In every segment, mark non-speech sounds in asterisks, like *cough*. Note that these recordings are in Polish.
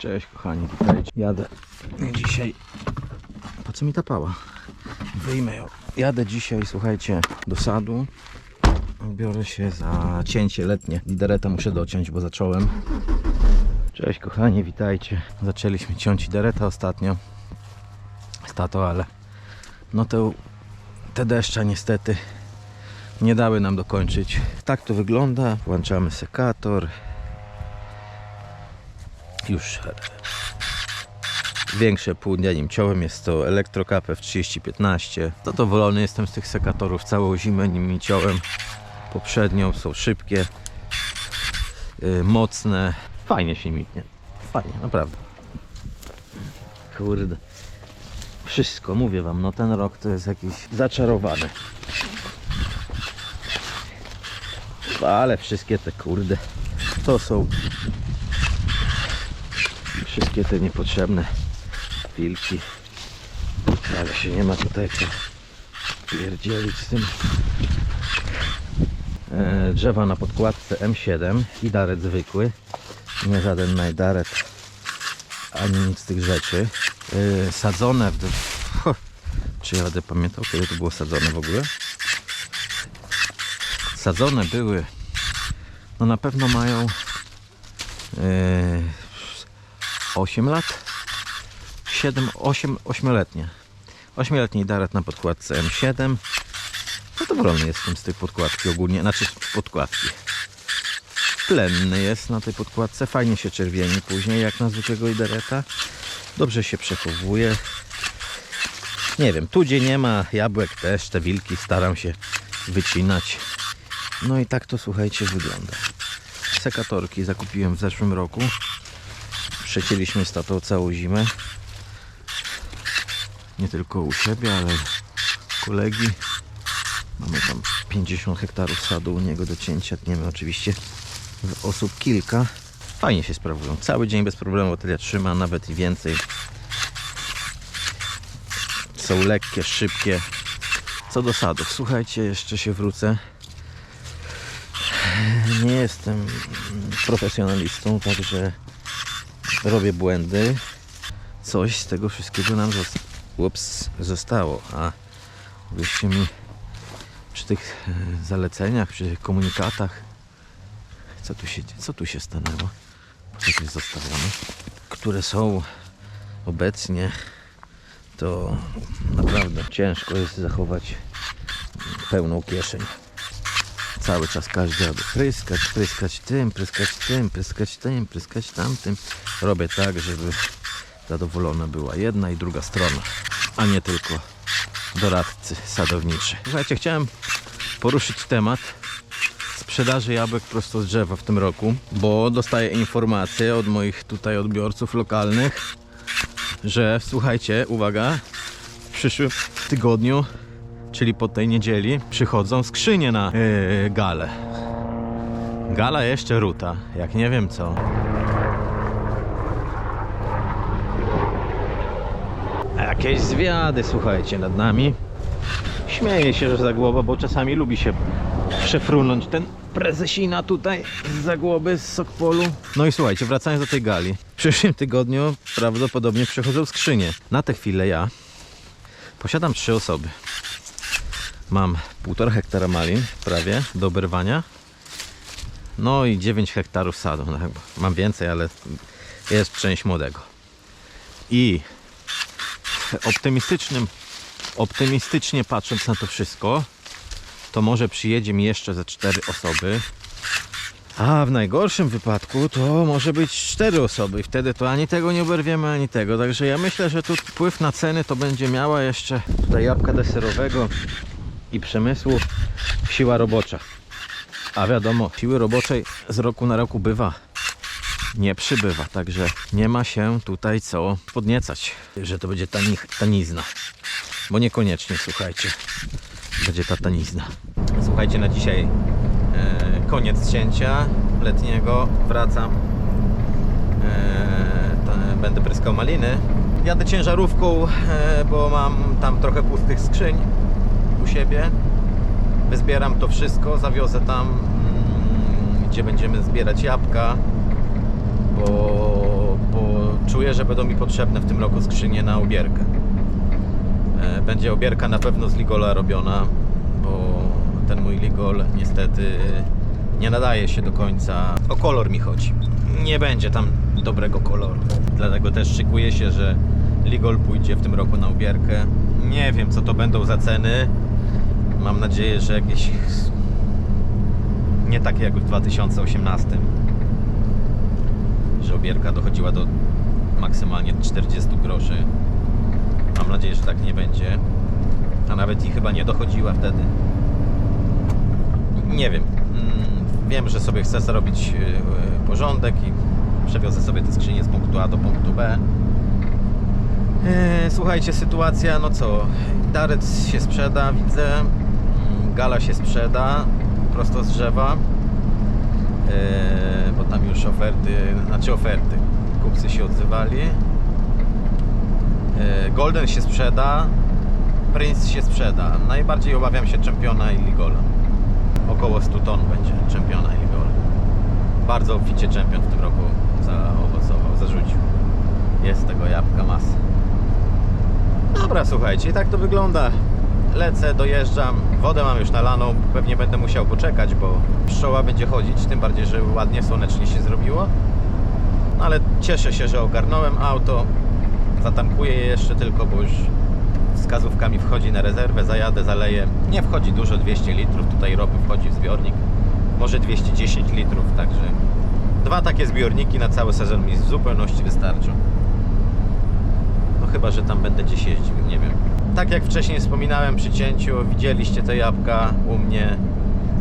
Cześć kochani, witajcie. Jadę dzisiaj. Po co mi ta pała? Wyjmę ją. Jadę dzisiaj, słuchajcie, do sadu. Biorę się za cięcie letnie. Lidereta muszę dociąć, bo zacząłem. Cześć kochani, witajcie. Zaczęliśmy ciąć lidereta ostatnio. Z tato, ale no to te deszcze niestety nie dały nam dokończyć. Tak to wygląda. Włączamy sekator. Już większe pół dnia nim ciąłem jest to Electrocap F3015. Zadowolony jestem z tych sekatorów. Całą zimę nimi ciąłem. Poprzednią są szybkie, yy, mocne. Fajnie się mitnie. Fajnie, naprawdę. Kurde. Wszystko, mówię wam, no ten rok to jest jakiś zaczarowany. Ale wszystkie te kurde to są wszystkie te niepotrzebne wilki. Ale się nie ma tutaj co pierdzielić z tym. E, drzewa na podkładce M7 i daret zwykły. Nie żaden najdaret ani nic z tych rzeczy. E, sadzone w... Czy ja będę pamiętał kiedy to było sadzone w ogóle? Sadzone były no na pewno mają e, 8 lat? 7, 8, 8-letnie 8-letni daret na podkładce M7 zadowolony jestem z tej podkładki ogólnie, znaczy z podkładki. Plenny jest na tej podkładce fajnie się czerwieni później jak na zwykłego idereta. Dobrze się przechowuje. Nie wiem, tu gdzie nie ma jabłek też te wilki staram się wycinać. No i tak to słuchajcie wygląda. Sekatorki zakupiłem w zeszłym roku przecięliśmy z tatą całą zimę. Nie tylko u siebie, ale kolegi. Mamy tam 50 hektarów sadu u niego do cięcia tniemy oczywiście w osób kilka. Fajnie się sprawują, cały dzień bez problemu tyle trzyma, nawet i więcej. Są lekkie, szybkie. Co do sadów, słuchajcie, jeszcze się wrócę. Nie jestem profesjonalistą, także robię błędy. Coś z tego wszystkiego nam zosta- ups, zostało, a wyście mi przy tych e, zaleceniach, przy tych komunikatach, co tu się, co tu się stanęło, co jest zostawione, które są obecnie, to naprawdę ciężko jest zachować pełną kieszeń cały czas każdy robi. Pryskać, pryskać tym, pryskać tym, pryskać tym, pryskać tamtym. Robię tak, żeby zadowolona była jedna i druga strona, a nie tylko doradcy sadowniczy. Słuchajcie, chciałem poruszyć temat sprzedaży jabłek prosto z drzewa w tym roku, bo dostaję informacje od moich tutaj odbiorców lokalnych, że słuchajcie, uwaga, w przyszłym tygodniu czyli po tej niedzieli, przychodzą skrzynie na yy, galę. Gala jeszcze ruta, jak nie wiem co. Jakieś zwiady, słuchajcie, nad nami. Śmieję się, że za głowa, bo czasami lubi się przefrunąć ten prezesina tutaj z zagłoby, z Sokpolu. No i słuchajcie, wracając do tej gali. W przyszłym tygodniu prawdopodobnie przychodzą skrzynie. Na tę chwilę ja posiadam trzy osoby. Mam 1,5 hektara malin prawie do oberwania. No i 9 hektarów sadu. No, mam więcej, ale jest część młodego. I optymistycznym, optymistycznie patrząc na to wszystko, to może przyjedzie mi jeszcze ze 4 osoby. A w najgorszym wypadku to może być 4 osoby i wtedy to ani tego nie oberwiemy, ani tego. Także ja myślę, że tu wpływ na ceny to będzie miała jeszcze tutaj jabłka deserowego i przemysłu siła robocza. A wiadomo, siły roboczej z roku na roku bywa. Nie przybywa, także nie ma się tutaj co podniecać, że to będzie tani, tanizna. Bo niekoniecznie, słuchajcie, będzie ta tanizna. Słuchajcie, na dzisiaj e, koniec cięcia letniego. Wracam. E, będę pryskał maliny. Jadę ciężarówką, e, bo mam tam trochę pustych skrzyń u siebie. Wyzbieram to wszystko, zawiozę tam, mm, gdzie będziemy zbierać jabłka, bo, bo czuję, że będą mi potrzebne w tym roku skrzynie na obierkę. E, Będzie obierka na pewno z Ligola robiona, bo ten mój Ligol niestety nie nadaje się do końca. O kolor mi chodzi. Nie będzie tam dobrego koloru. Dlatego też szykuję się, że Ligol pójdzie w tym roku na ubierkę. Nie wiem co to będą za ceny. Mam nadzieję, że jakieś nie takie jak w 2018 że obierka dochodziła do maksymalnie 40 groszy. Mam nadzieję, że tak nie będzie. A nawet i chyba nie dochodziła wtedy. Nie wiem. Mm, Wiem, że sobie chcę zrobić yy, porządek i przewiozę sobie te skrzynie z punktu A do punktu B. Yy, Słuchajcie, sytuacja, no co, Darec się sprzeda, widzę, Mm, Gala się sprzeda, prosto z drzewa, bo tam już oferty, znaczy oferty, kupcy się odzywali. Yy, Golden się sprzeda, Prince się sprzeda. Najbardziej obawiam się Czempiona i Ligola. Około 100 ton będzie Czempiona i Ligola. Bardzo obficie Czempion w tym roku zaowocował, zarzucił. Jest tego jabłka masa. Dobra, słuchajcie, i tak to wygląda. Lecę, dojeżdżam, wodę mam już nalaną, pewnie będę musiał poczekać, bo pszczoła będzie chodzić, tym bardziej, że ładnie słonecznie się zrobiło. No ale cieszę się, że ogarnąłem auto, zatankuję je jeszcze tylko, bo już wskazówkami wchodzi na rezerwę, zajadę, zaleję. Nie wchodzi dużo, 200 litrów, tutaj ropy wchodzi w zbiornik, może 210 litrów, także dwa takie zbiorniki na cały sezon mi w zupełności wystarczą. No chyba, że tam będę gdzieś jeździł. Tak jak wcześniej wspominałem przy cięciu, widzieliście te jabłka u mnie.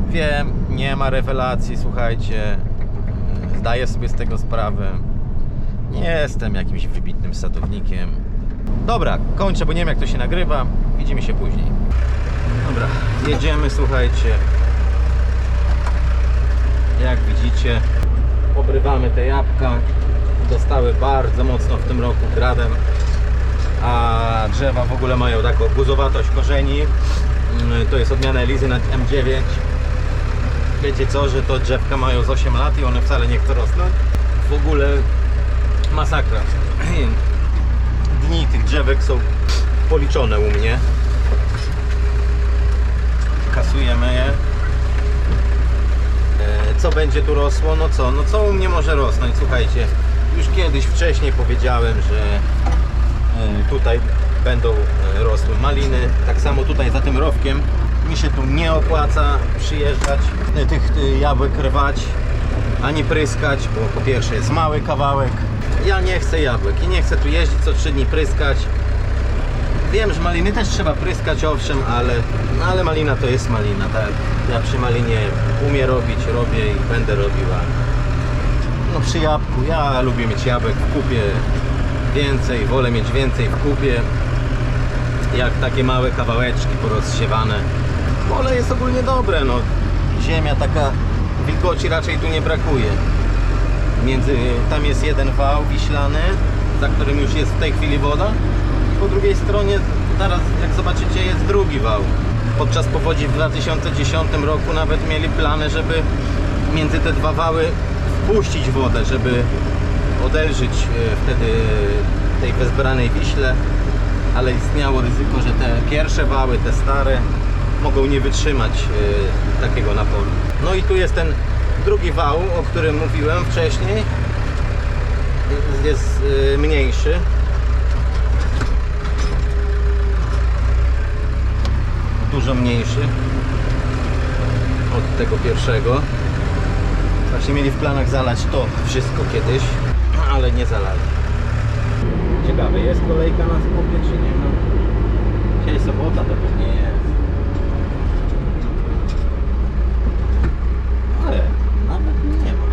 Wiem, nie ma rewelacji, słuchajcie. Zdaję sobie z tego sprawę. Nie jestem jakimś wybitnym sadownikiem. Dobra, kończę, bo nie wiem jak to się nagrywa. Widzimy się później. Dobra, jedziemy, słuchajcie. Jak widzicie, obrywamy te jabłka. Dostały bardzo mocno w tym roku gradem a drzewa w ogóle mają taką guzowatość korzeni. Mm, To jest odmiana Elizy na M9. Wiecie co, że to drzewka mają z 8 lat i one wcale nie chcą rosnąć. W ogóle masakra. *clears throat* Dni tych drzewek są policzone u mnie. Kasujemy je. E, Co będzie tu rosło? No co? No co u mnie może rosnąć? Słuchajcie, już kiedyś wcześniej powiedziałem, że tutaj będą e, rosły maliny. Tak samo tutaj za tym rowkiem mi się tu nie opłaca przyjeżdżać, e, tych e, jabłek rwać, ani pryskać, bo po pierwsze jest mały kawałek. Ja nie chcę jabłek i nie chcę tu jeździć co 3 dni pryskać. Wiem, że maliny też trzeba pryskać, owszem, ale, ale malina to jest malina, tak. Ja przy malinie umiem robić, robię i będę robiła. No przy jabłku, ja lubię mieć jabłek w kupie, więcej, wolę mieć więcej w kupie. Jak takie małe kawałeczki porozsiewane. Pole jest ogólnie dobre no. Ziemia taka wilgoci raczej tu nie brakuje. Między, tam jest jeden wał wiślany za którym już jest w tej chwili woda. Po drugiej stronie zaraz jak zobaczycie jest drugi wał. Podczas powodzi w 2010 roku nawet mieli plany, żeby między te dwa wały wpuścić wodę, żeby odelżyć e, wtedy tej wezbranej Wiśle, ale istniało ryzyko, że te pierwsze wały, te stare, mogą nie wytrzymać e, takiego naporu. No i tu jest ten drugi wał, o którym mówiłem wcześniej. Jest e, mniejszy. Dużo mniejszy od tego pierwszego. Właśnie mieli w planach zalać to wszystko kiedyś, ale nie zalali. Ciekawe, jest kolejka na skupie czy nie ma? Dzisiaj sobota to pewnie jest. Ale nawet nie ma.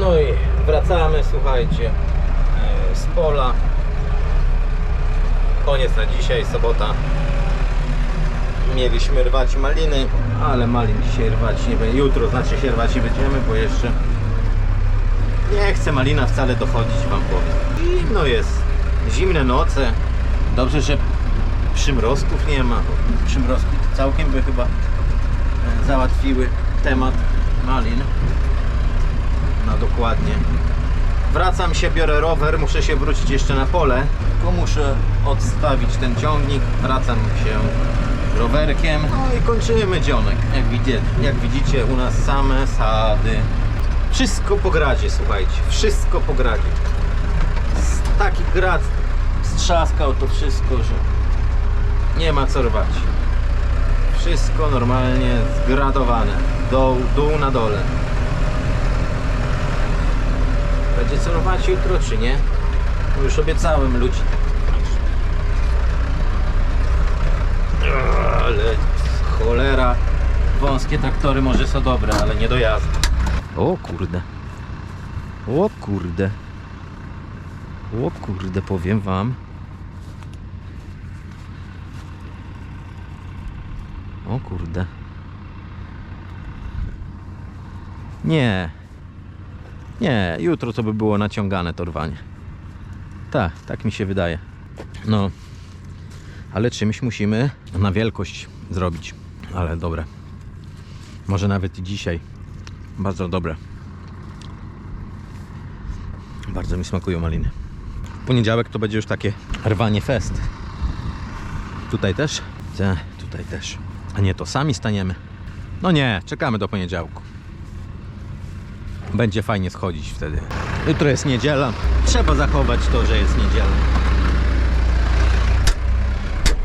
No i wracamy, słuchajcie, e, z pola. Koniec na dzisiaj, sobota. mieliśmy rwać maliny, ale malin dzisiaj rwać nie będzie. Jutro znaczy się rwać nie będziemy, bo jeszcze nie chce malina wcale dochodzić, wam powiem. Zimno jest, zimne noce. Dobrze, że przymrozków nie ma. Przymrozki całkiem by chyba e, załatwiły temat malin. No dokładnie. Wracam się, biorę rower, muszę się wrócić jeszcze na pole, tylko muszę odstawić ten ciągnik, wracam się rowerkiem, no i kończymy dzionek. Jak widzicie, jak widzicie u nas same sady. Wszystko po gradzie, słuchajcie, wszystko po gradzie. Taki grad strzaskał to wszystko, że nie ma co rwać. Wszystko normalnie zgradowane, dół, dół na dole. Będzie robić jutro, czy nie? Bo już obiecałem ludzi. Ale cholera. Wąskie traktory może są dobre, ale nie do jazdy. O kurde. O kurde. O kurde, powiem wam. O kurde. Nie. Nie, jutro to by było naciągane torwanie. Tak, tak mi się wydaje. No, ale czymś musimy na wielkość zrobić. Ale dobre. Może nawet i dzisiaj. Bardzo dobre. Bardzo mi smakują maliny. W poniedziałek to będzie już takie rwanie fest. Tutaj też? Te, tutaj też. A nie, to sami staniemy. No nie, czekamy do poniedziałku. Będzie fajnie schodzić wtedy. Jutro jest niedziela. Trzeba zachować to, że jest niedziela.